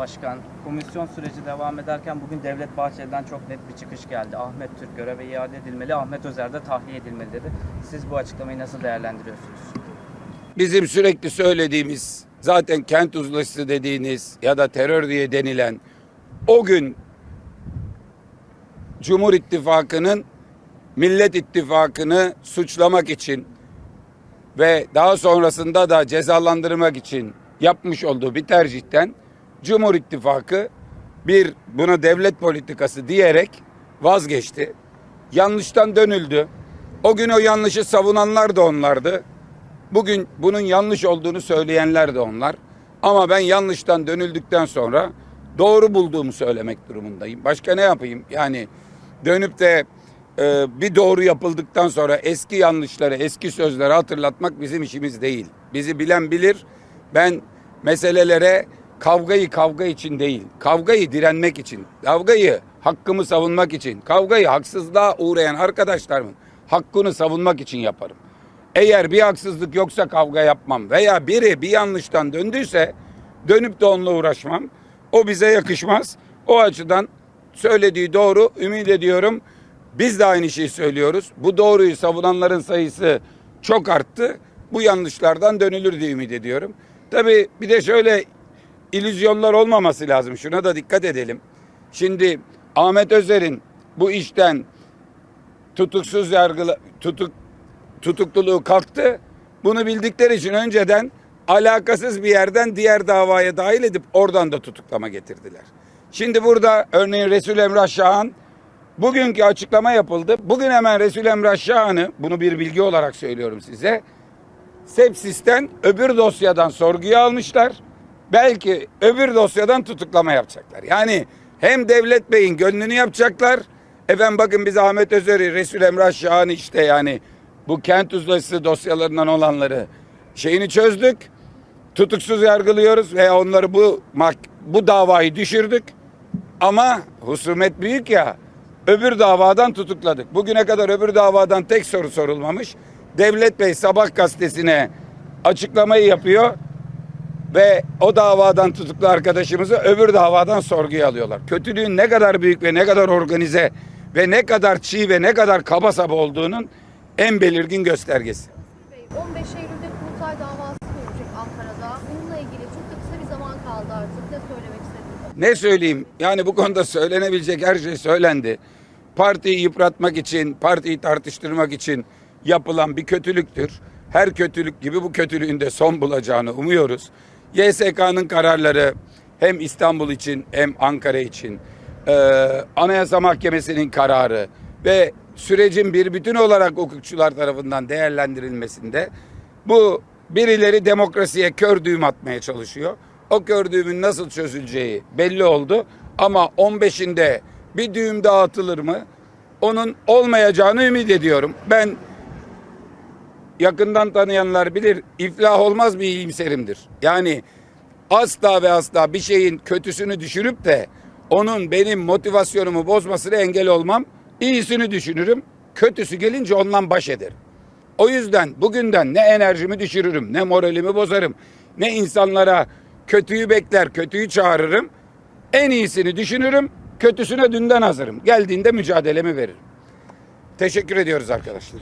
Başkan, komisyon süreci devam ederken bugün Devlet Bahçeli'den çok net bir çıkış geldi. Ahmet Türk göreve iade edilmeli, Ahmet Özer de tahliye edilmeli dedi. Siz bu açıklamayı nasıl değerlendiriyorsunuz? bizim sürekli söylediğimiz zaten kent uzlaşısı dediğiniz ya da terör diye denilen o gün Cumhur İttifakı'nın Millet İttifakı'nı suçlamak için ve daha sonrasında da cezalandırmak için yapmış olduğu bir tercihten Cumhur İttifakı bir buna devlet politikası diyerek vazgeçti. Yanlıştan dönüldü. O gün o yanlışı savunanlar da onlardı. Bugün bunun yanlış olduğunu söyleyenler de onlar. Ama ben yanlıştan dönüldükten sonra doğru bulduğumu söylemek durumundayım. Başka ne yapayım? Yani dönüp de e, bir doğru yapıldıktan sonra eski yanlışları, eski sözleri hatırlatmak bizim işimiz değil. Bizi bilen bilir. Ben meselelere kavgayı kavga için değil, kavgayı direnmek için, kavgayı hakkımı savunmak için, kavgayı haksızlığa uğrayan arkadaşlarımın hakkını savunmak için yaparım. Eğer bir haksızlık yoksa kavga yapmam veya biri bir yanlıştan döndüyse dönüp de onunla uğraşmam. O bize yakışmaz. O açıdan söylediği doğru. Ümit ediyorum. Biz de aynı şeyi söylüyoruz. Bu doğruyu savunanların sayısı çok arttı. Bu yanlışlardan dönülür diye ümit ediyorum. Tabii bir de şöyle illüzyonlar olmaması lazım. Şuna da dikkat edelim. Şimdi Ahmet Özer'in bu işten tutuksuz yargıla tutuk tutukluluğu kalktı. Bunu bildikleri için önceden alakasız bir yerden diğer davaya dahil edip oradan da tutuklama getirdiler. Şimdi burada örneğin Resul Emrah Şahan bugünkü açıklama yapıldı. Bugün hemen Resul Emrah Şahan'ı bunu bir bilgi olarak söylüyorum size. Sepsis'ten öbür dosyadan sorguya almışlar. Belki öbür dosyadan tutuklama yapacaklar. Yani hem Devlet Bey'in gönlünü yapacaklar. Efendim bakın biz Ahmet Özer'i, Resul Emrah Şahan'ı işte yani bu kent uzlaşısı dosyalarından olanları şeyini çözdük. Tutuksuz yargılıyoruz ve onları bu bu davayı düşürdük. Ama husumet büyük ya. Öbür davadan tutukladık. Bugüne kadar öbür davadan tek soru sorulmamış. Devlet Bey Sabah gazetesine açıklamayı yapıyor ve o davadan tutuklu arkadaşımızı öbür davadan sorguya alıyorlar. Kötülüğün ne kadar büyük ve ne kadar organize ve ne kadar çiğ ve ne kadar kaba saba olduğunun en belirgin göstergesi. Bey, 15 Eylül'de kurultay davası görecek Ankara'da. Bununla ilgili çok da kısa bir zaman kaldı artık. Ne söylemek istediniz? Ne söyleyeyim? Yani bu konuda söylenebilecek her şey söylendi. Partiyi yıpratmak için, partiyi tartıştırmak için yapılan bir kötülüktür. Her kötülük gibi bu kötülüğün de son bulacağını umuyoruz. YSK'nın kararları hem İstanbul için hem Ankara için, e, Anayasa Mahkemesi'nin kararı ve sürecin bir bütün olarak hukukçular tarafından değerlendirilmesinde bu birileri demokrasiye kör düğüm atmaya çalışıyor. O kör düğümün nasıl çözüleceği belli oldu. Ama 15'inde bir düğüm daha atılır mı? Onun olmayacağını ümit ediyorum. Ben yakından tanıyanlar bilir iflah olmaz bir iyimserimdir. Yani asla ve asla bir şeyin kötüsünü düşürüp de onun benim motivasyonumu bozmasına engel olmam. İyisini düşünürüm. Kötüsü gelince ondan baş ederim. O yüzden bugünden ne enerjimi düşürürüm, ne moralimi bozarım, ne insanlara kötüyü bekler, kötüyü çağırırım. En iyisini düşünürüm, kötüsüne dünden hazırım. Geldiğinde mücadelemi veririm. Teşekkür ediyoruz arkadaşlar.